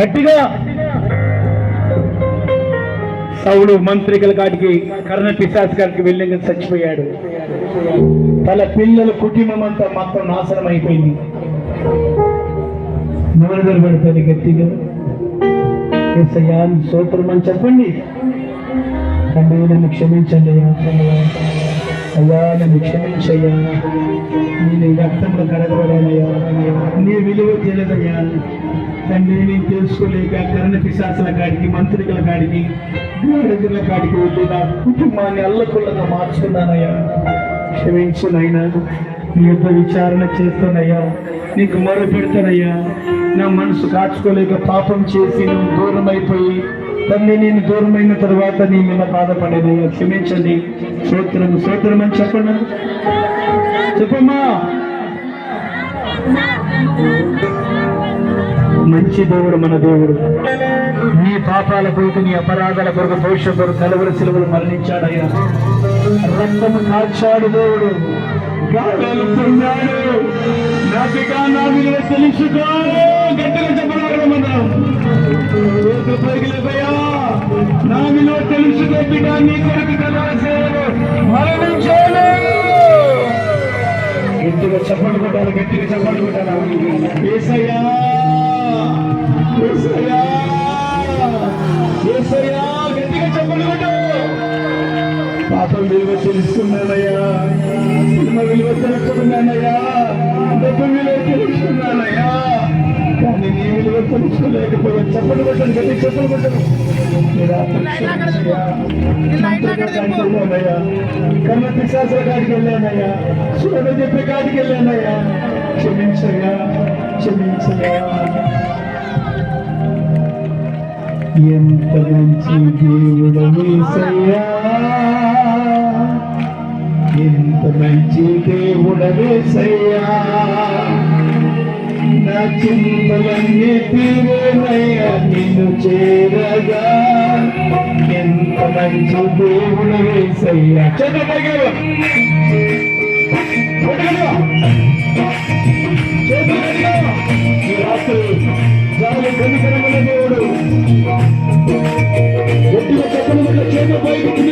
గట్టిగా. సౌడు మంత్రికల కాడికి కర్ణ పిశాస్ గారికి వెళ్ళి చచ్చిపోయాడు. తన పిల్లల కుటుంబం అంతా మొత్తం నాశనం అయిపోయింది. నవరదలు పడుతుంది గట్టిగా ఎస్ఐయా సూత్రం అని చెప్పండి. తండ్రి నన్ను క్షమించండి అయ్యా. అయ్యా నన్ను క్షమించయ్యా నేను రక్తంలో కడగబడానయ్యా నీ విలువ తెలియదయ్యా. తండ్రి నేను తెలుసుకోలేక కరణ పిశాసుల కాడికి మంత్రికుల కాడికి గాడిదల కాడికి వెళ్ళి నా కుటుంబాన్ని అల్లకుల్లగా మార్చుకున్నానయ్యా. క్షమించునైనా నీ యొక్క విచారణ చేస్తానయ్యా. నీకు మొర పెడతానయ్యా నా మనసు కాచుకోలేక పాపం చేసి నువ్వు దూరం అయిపోయి తండ్రి నేను దూరమైన తర్వాత నీ మీద బాధపడేదయ్యా. క్షమించండి. సూత్రం సూత్రం అని చెప్పండి. చెప్పమ్మా. మంచి దేవుడు మన దేవుడు. నీ పాపాల కొరకు నీ అపరాధాల కొరకు భవిష్యత్ కొరకు కలవరి సిలువలు మరణించాడయ్యా. రక్తము కాల్చాడు దేవుడు. గాయాలు పొందాడు. నా విలువ గట్టిగా చెప్పడం నా విలువ తెలుసుకో బిడ్డ నీ కొరకు మరణించాడు. గట్టిగా చప్పట్లు కొట్టాలి గట్టిగా కొట్టాలి ఏసయ్యా. పాపం విలువ తెలుసుకున్నానయ్యా. సినిమ విలువ తెలుసుకున్నానయ్యా. డబ్బు విలువ తెలుసుకున్నానయ్యా. కానీ నీ విలువ తెలుసుకోలేకపోయా చెప్పలు కొట్టాను గట్టి చెప్పలు కొట్టాను కన్న పిశాసుల కాడికి వెళ్ళానయ్యా. చూడ చెప్పే కాడికి వెళ్ళానయ్యా. క్షమించయ్యా క్షమించయ్యా. ఎంత మంచి దేవుడు వేసయ్యా మంచి దేవుడు వేసయ్యా నా చింతలన్నీ తీరేనయ్యా నిన్ను చేరగా. ఎంత మంచి దేవుడు వేసయ్యా చంద్రబాబు దేవుడు. ఎట్టి చెప్పిన వల్ల చేత పైకి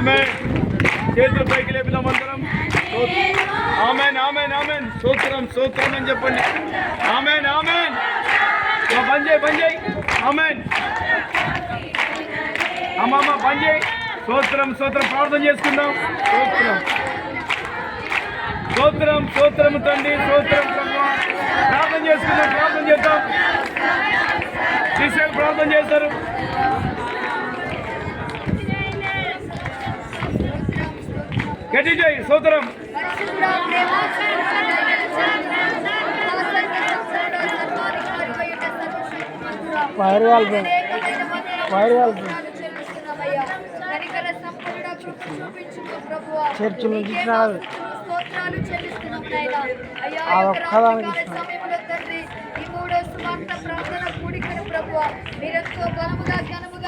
ఆమె చేతులు పైకి లేపిన మంత్రం ఆమెన్ ఆమెన్ ఆమెన్. సూత్రం సూత్రం అని చెప్పండి. Amen amen. బంద్ చేయి బంద్ చేయి. ఆమెన్. అమ్మమ్మ బంద్ చేయి. సూత్రం సూత్రం. ప్రార్థన చేసుకుందాం. సూత్రం. సూత్రం సూత్రం తండ్రి సూత్రం ప్రార్థన చేసుకుందాం ప్రార్థన చేద్దాం. శిష్యులు ప్రార్థన చేస్తారు. గట్టి చేయి సూత్రం వాల్ వాల్. చర్చి నుంచి నీకే రాదు. మా స్తోత్రాలు చెల్లిస్తున్నాము నాయనా. అయ్యా, ఆ ఈ యొక్క ఒక్కదానికి రాత్రికాల సమయంలో తండ్రి, ఈ మూడో సువార్త ప్రార్థన కూడికను ప్రభువా, మీరెంతో బలముగా ఘనముగా